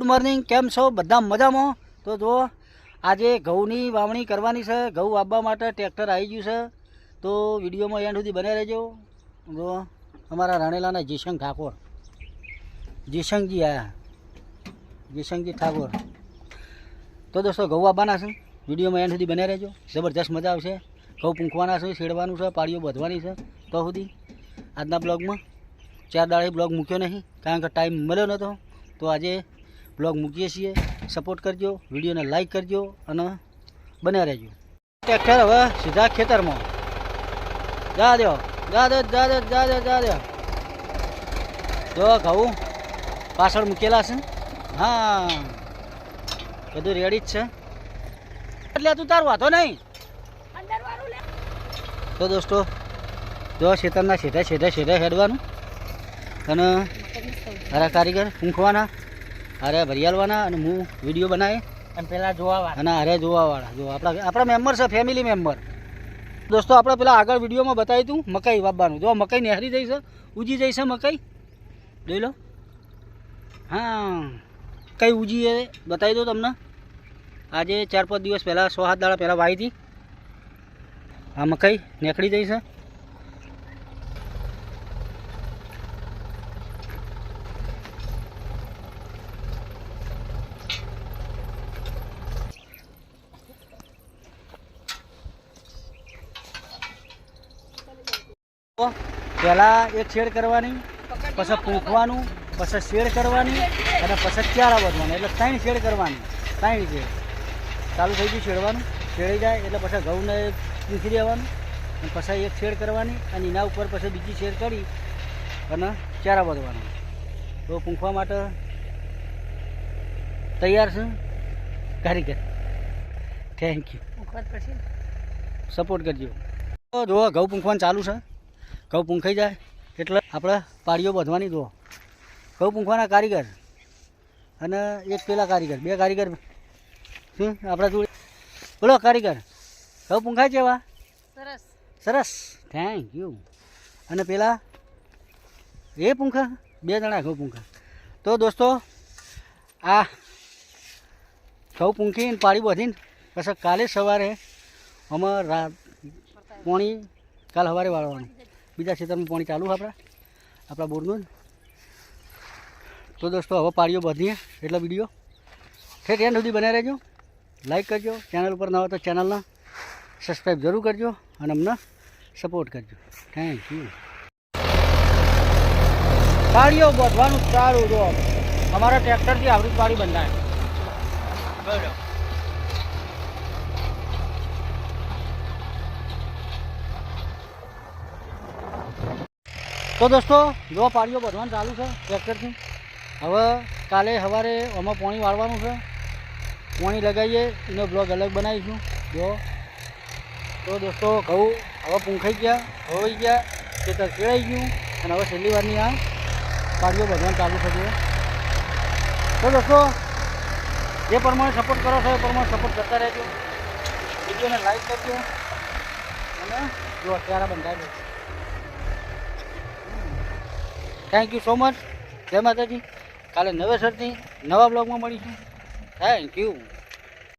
Good morning, કેમ છો? બધા મજામાં? તો જો આજે ઘઉંની વાવણી કરવાની છે. ઘઉં વાવવા માટે ટ્રેક્ટર આવી ગયું છે. તો વિડીયોમાં એન્ડ સુધી બને રહેજો. જો અમારા રાણેલાના જીશંગ ઠાકોર. જીશંગજી આયા. જીશંગજી ઠાકોર. તો દોસ્તો, ઘઉં વાવવાના છે. વિડીયોમાં એન્ડ સુધી બને રહેજો. જબરજસ્ત મજા આવશે. ઘઉં પૂંખવાના છે શેડવાનું છે, પાળીઓ બધવાની છે. તો સુધી આજના બ્લોગમાં ચાર દાડે બ્લોગ મૂક્યો નહીં, કારણ કે ટાઈમ મળ્યો નહોતો. તો આજે બ્લોગ મૂકીએ છીએ. સપોર્ટ કરજો, વિડીયોને લાઈક કરજો અને બન્યા રહેજો. ટ્રેક્ટર હવે સીધા ખેતરમાં. જા દો જા દો જા દો જા દો જા દો. જો ઘઉં પાછળ મૂકેલા છે. હા, બધું રેડી જ છે. એટલે તું તાર વાંધો નહીં. તો દોસ્તો, જો ખેતરના સીધા સીધા સીધા હેડવાનું. અને મારા કારીગર ઊંખવાના અરે ભરિયાલવાના અને હું વીડિયો બનાવે અને પેલા જોવા અને અરે જોવાવાળા જો આપણા આપણા મેમ્બર છે ફેમિલી મેમ્બર દોસ્તો આપણે પેલા આગળ વિડીયોમાં બતાવી હતું મકાઈ વાવવાનું. જો મકાઈ નેહરી જઈ છે ઉજી જઈ છે મકાઈ. જોઈ લો. હા કઈ ઉજી એ બતાવી દો તમને. આજે ચાર પાંચ દિવસ પહેલાં સો હાથ દાડા પહેલાં વાવી હતી. આ મકાઈ નેકળી જઈ છે. પહેલાં એક શેડ કરવાની પછી પૂંખવાનું પછી શેડ કરવાની અને પછી ચારા વધવાની. એટલે ત્રણ શેડ કરવાની ત્રણ શેડ. ચાલુ થઈ ગયું છેડવાનું શેડી જાય એટલે પછી ઘઉંને નીકળી દેવાનું અને પછી એક શેડ કરવાની અને એના ઉપર પછી બીજી શેડ કરી અને ચારા વધવાનું. તો પૂંખવા માટે તૈયાર છે. કારીગર. થેન્ક યુ પછી? સપોર્ટ કરજો. જો ઘઉં પૂંખવાનું ચાલુ છે. ઘઉં પૂંખાઈ જાય એટલે આપણે પાળીઓ બાંધવાની જુઓ. ઘઉં પૂંખવાના કારીગર અને એક પેલા કારીગર બે કારીગર શું? આપણા જોડે. બોલો કારીગર ઘઉં પૂંખાય છે એવા? સરસ. સરસ. થેન્ક યુ અને પેલા એ પૂંખા? બે જણા ઘઉં પૂંખા. તો દોસ્તો આ ઘઉં પૂંખીને પાળી બાંધીને પછી કાલે સવારે અમારે રા પોણી કાલ સવારે વાળવાનું. બીજા ખેતરમાં પાણી ચાલુ આપણા આપણા બોરનું. તો દોસ્તો, હવે પાડીઓ બધીએ એટલે વીડિયો. ઠેઠ એન્ડ સુધી બનાવી રહેજો. લાઈક કરજો. ચેનલ ઉપર ના હોય તો ચેનલને સબસ્ક્રાઈબ જરૂર કરજો અને અમને સપોર્ટ કરજો. થેન્ક યુ પાડીઓ બધવાનું સારું જો. અમારા ટ્રેક્ટરથી આવડી પાડી બંધાય. બરોબર. તો દોસ્તો, જો પાડીઓ ભરવાનું ચાલુ છે, ટ્રેક્ટરથી. હવે કાલે સવારે આમાં પાણી વાળવાનું છે. પાણી લગાવીએ, એનો બ્લોગ અલગ બનાવીશું. જો. તો દોસ્તો, ઘઉં હવે પૂંખાઈ ગયા હોઈ ગયા, ખેતર કેળાઈ ગયું, અને હવે છેલ્લી વારની આ પાડીઓ ભરવાનું ચાલુ થશે તો દોસ્તો, જે પ્રમાણે સપોર્ટ કરો છો એ પ્રમાણે સપોર્ટ કરતા રહેજો. વિડીયોને લાઈક કરજો. અને જો અત્યારે બંધાઈ દેજો થેન્ક યુ સો મચ જય માતાજી. કાલે નવેસરથી નવા બ્લોગમાં મળીશું. Thank you